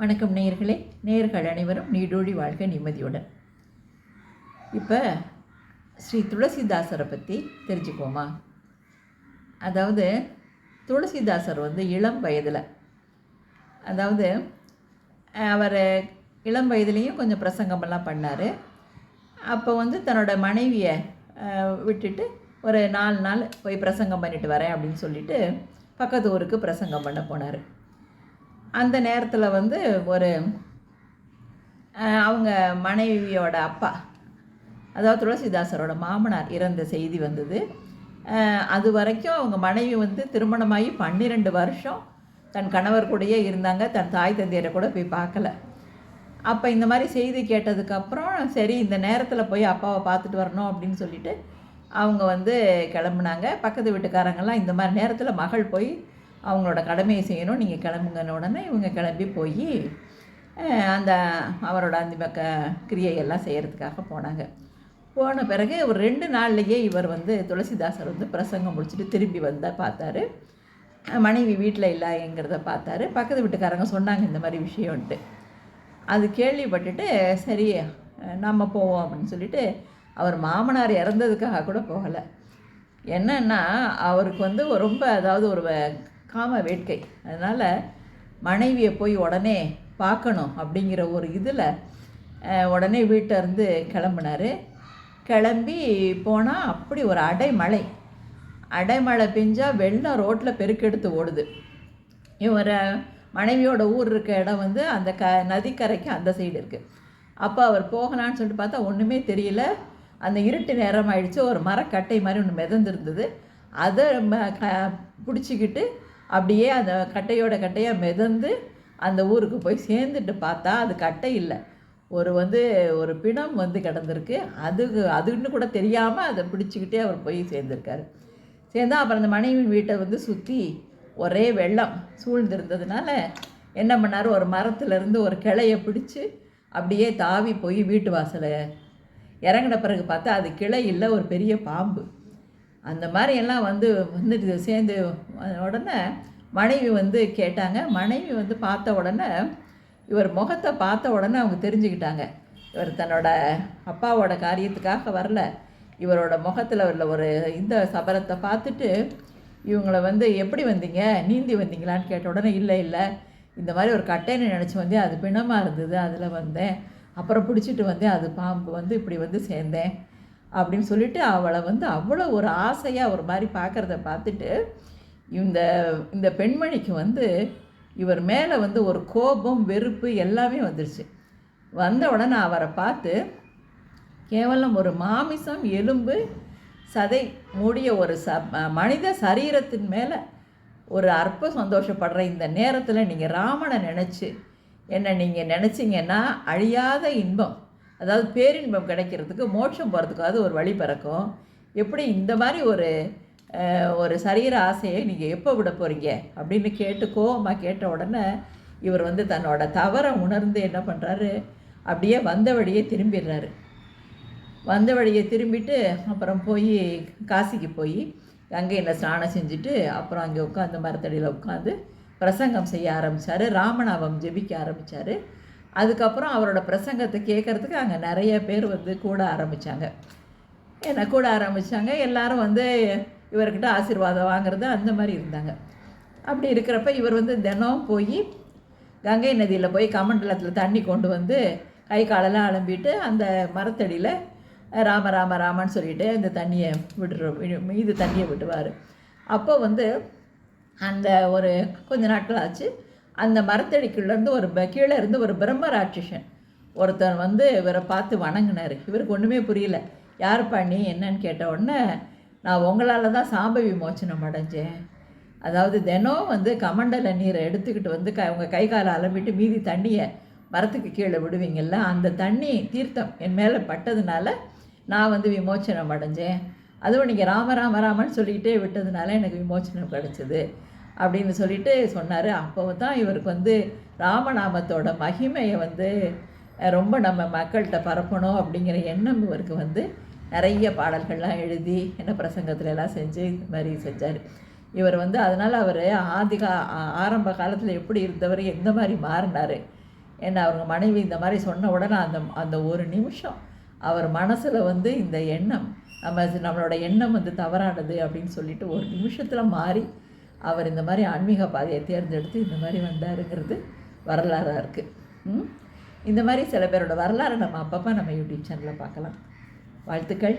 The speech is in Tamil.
வணக்கம் நேயர்களே. நேயர்கள் அனைவரும் நீடோடி வாழ்க நிம்மதியுடன் இப்போ ஸ்ரீ துளசிதாசரை பற்றி தெரிஞ்சுக்குவோமா? அதாவது துளசிதாசர் வந்து இளம் வயதில். அதாவது அவர் இளம் வயதுலேயும் கொஞ்சம் பிரசங்கமெல்லாம் பண்ணார். அப்போ வந்து தன்னோட மனைவியை விட்டுட்டு ஒரு நாலு நாள் போய் பிரசங்கம் பண்ணிட்டு வரேன் அப்படின்னு சொல்லிட்டு பக்கத்து ஊருக்கு பிரசங்கம் பண்ண போனார். அந்த நேரத்தில் வந்து ஒரு அவங்க மனைவியோட அப்பா அதாவது துளசிதாசரோட மாமனார் இறந்த செய்தி வந்தது. அது வரைக்கும் அவங்க மனைவி வந்து திருமணமாகி பன்னிரெண்டு வருஷம் தன் கணவர் கூடயே இருந்தாங்க. தன் தாய் தந்தையரை கூட போய் பார்க்கல. அப்போ இந்த மாதிரி செய்தி கேட்டதுக்கப்புறம் சரி இந்த நேரத்தில் போய் அப்பாவை பார்த்துட்டு வரணும் அப்படின்னு சொல்லிட்டு அவங்க வந்து கிளம்புனாங்க. பக்கத்து வீட்டுக்காரங்கெல்லாம் இந்த மாதிரி நேரத்தில் மகள் போய் அவங்களோட கடமையை செய்யணும். நீங்கள் கிளம்புங்கன்னு உடனே இவங்க கிளம்பி போய் அந்த அவரோட அந்த க கிரியையெல்லாம் செய்கிறதுக்காக போனாங்க. போன பிறகு ஒரு ரெண்டு நாள்லையே இவர் வந்து துளசிதாசர் வந்து பிரசங்கம் முடிச்சுட்டு திரும்பி வந்தால் பார்த்தாரு. மனைவி வீட்டில் இல்லைங்கிறத பார்த்தாரு. பக்கத்து வீட்டுக்காரங்க சொன்னாங்க இந்த மாதிரி விஷயம்ன்ட்டு. அது கேள்விப்பட்டுட்டு சரி நம்ம போவோம் அப்படின்னு சொல்லிட்டு அவர் மாமனார் இறந்ததுக்காக கூட போகலை. என்னன்னா அவருக்கு வந்து ரொம்ப அதாவது ஒரு காம வேட்கை. அதனால் மனைவியை போய் உடனே பார்க்கணும் அப்படிங்கிற ஒரு இதில் உடனே வீட்டில் இருந்து கிளம்பி போனால் அப்படி ஒரு அடைமழை. அடைமழை பெஞ்சால் வெள்ளம் ரோட்டில் பெருக்கெடுத்து ஓடுது. இவர் மனைவியோட ஊர் இருக்க இடம் வந்து அந்த க நதிக்கரைக்கு அந்த சைடு இருக்குது அப்போ அவர் போகலான்னு சொல்லிட்டு பார்த்தா ஒன்றுமே தெரியல. அந்த இருட்டு நேரம் ஆயிடுச்சு ஒரு மரக்கட்டை மாதிரி ஒன்று மிதந்துருந்தது. அதை ம- க பிடிச்சிக்கிட்டு அப்படியே அந்த கட்டையோட கட்டையாக மிதந்து அந்த ஊருக்கு போய் சேர்ந்துட்டு பார்த்தா அது கட்டை இல்லை. ஒரு வந்து ஒரு பிணம் வந்து கிடந்திருக்கு. அது அதுன்னு கூட தெரியாமல் அதை பிடிச்சிக்கிட்டே அவர் போய் சேர்ந்துருக்காரு. சேர்ந்தா அப்புறம் அந்த மனைவி வீட்டை வந்து சுற்றி ஒரே வெள்ளம் சூழ்ந்திருந்ததுனால என்ன பண்ணார்? ஒரு மரத்துலேருந்து ஒரு கிளையை பிடிச்சி அப்படியே தாவி போய் வீட்டு வாசலை இறங்கின பிறகு பார்த்தா அது கிளை இல்லை ஒரு பெரிய பாம்பு. அந்த மாதிரி எல்லாம் வந்து வந்துட்டு சேர்ந்து உடனே மனைவி வந்து கேட்டாங்க. மனைவி வந்து பார்த்த உடனே இவர் முகத்தை பார்த்த உடனே அவங்க தெரிஞ்சுக்கிட்டாங்க. இவர் தன்னோட அப்பாவோட காரியத்துக்காக வரல. இவரோட முகத்தில் உள்ள ஒரு இந்த சபரத்தை பார்த்துட்டு இவங்களை வந்து எப்படி வந்தீங்க? நீந்தி வந்தீங்களான்னு கேட்ட உடனே இல்லை இல்லை. இந்த மாதிரி ஒரு கட்டைன்னு நினச்சி வந்தேன். அது பிணமாக இருந்தது. அதில் வந்தேன். அப்புறம் பிடிச்சிட்டு வந்தேன். அது பாம்பு வந்து இப்படி வந்து சேர்ந்தேன். அப்படின்னு சொல்லிட்டு அவளை வந்து அவ்வளோ ஒரு ஆசையாக ஒரு மாதிரி பார்க்குறத பார்த்துட்டு இந்த இந்த பெண்மணிக்கு வந்து இவர் மேலே வந்து ஒரு கோபம் வெறுப்பு எல்லாமே வந்துருச்சு. வந்த உடனே அவரை பார்த்து கேவலம் ஒரு மாமிசம் எலும்பு சதை மூடிய ஒரு ச மனித சரீரத்தின் மேலே ஒரு அற்ப சந்தோஷப்படுற இந்த நேரத்தில் நீங்கள் ராமனை நினச்சி என்னை நீங்கள் நினச்சிங்கன்னா அழியாத இன்பம். அதாவது பேரின்பம் கிடைக்கிறதுக்கு மோட்சம் போகிறதுக்காவது ஒரு வழி பிறக்கும். எப்படி இந்த மாதிரி ஒரு ஒரு சரீர ஆசையை நீங்கள் எப்போ விட போகிறீங்க அப்படின்னு கேட்டு கோவமாக கேட்ட உடனே இவர் வந்து தன்னோட தவறை உணர்ந்து என்ன பண்ணுறாரு அப்படியே வந்த வழியே திரும்பிடுறாரு. வந்த வழியை திரும்பிட்டு அப்புறம் போய் காசிக்கு போய் கங்கையில் ஸ்நானம் செஞ்சுட்டு அப்புறம் அங்கே உட்காந்து மரத்தடியில் உட்காந்து பிரசங்கம் செய்ய ஆரம்பித்தார் ராமநாமம் ஜெபிக்க ஆரம்பித்தார் அதுக்கப்புறம் அவரோட பிரசங்கத்தை கேட்குறதுக்கு அங்கே நிறைய பேர் வந்து கூட ஆரம்பித்தாங்க என்ன கூட ஆரம்பித்தாங்க எல்லாரும் வந்து இவர்கிட்ட ஆசீர்வாதம் வாங்குறது அந்த மாதிரி இருந்தாங்க. அப்படி இருக்கிறப்ப இவர் வந்து தினம் போய் கங்கை நதியில் போய் கமண்டலத்தில் தண்ணி கொண்டு வந்து கை காலெல்லாம் அலம்பிட்டு அந்த மரத்தடியில் ராம ராம ராமன்னு சொல்லிட்டு அந்த தண்ணியை விட்டுரு மீது தண்ணியை விட்டுவார் அப்போ வந்து அந்த ஒரு கொஞ்ச நாட்கள் ஆச்சு. அந்த மரத்தடிக்குள்ளேருந்து ஒரு கீழே இருந்து ஒரு பிரம்ம ராட்சசன் ஒருத்தர் வந்து இவரை பார்த்து வணங்கினார். இவருக்கு ஒன்றுமே புரியல. யார் நீ? என்னன்னு கேட்ட உடனே நான் உங்களால் தான் சாம்ப விமோச்சனம் அடைஞ்சேன். அதாவது தினம் வந்து கமண்டல நீரை எடுத்துக்கிட்டு வந்து க உங்கள் கை காலை அலம்பிட்டு மீதி தண்ணியை மரத்துக்கு கீழே விடுவீங்கல்ல அந்த தண்ணி தீர்த்தம் என் மேலே பட்டதுனால நான் வந்து விமோச்சனம் அடைஞ்சேன். அதுவும் நீங்கள் ராம ராம ராமன்னு சொல்லிக்கிட்டே விட்டதுனால எனக்கு விமோச்சனம் கிடச்சிது. அப்படின்னு சொல்லிட்டு சொன்னார். அப்போ தான் இவருக்கு வந்து ராமநாமத்தோட மகிமையை வந்து ரொம்ப நம்ம மக்கள்கிட்ட பரப்பணும் அப்படிங்கிற எண்ணம் இவருக்கு வந்து நிறைய பாடல்கள்லாம் எழுதி என்ன பிரசங்கத்துல எல்லாம் செஞ்சு இந்த மாதிரி செஞ்சார். இவர் வந்து அதனால் அவர் ஆதிகா ஆரம்ப காலத்தில் எப்படி இருந்தவர் எந்த மாதிரி மாறினார் ஏன்னா அவங்க மனைவி இந்த மாதிரி சொன்ன உடனே அந்த அந்த ஒரு நிமிஷம் அவர் மனசில் வந்து இந்த எண்ணம் நம்ம நம்மளோட எண்ணம் வந்து தவறானது அப்படின்னு சொல்லிட்டு ஒரு நிமிஷத்தில் மாறி அவர் இந்த மாதிரி ஆன்மீக பாதையை தேர்ந்தெடுத்து இந்த மாதிரி வந்தாருங்கிறது வரலாறாக இருக்குது இந்த மாதிரி சில பேரோட வரலாறை நம்ம அப்பப்போ நம்ம யூடியூப் சேனலில் பார்க்கலாம். வாழ்த்துக்கள்.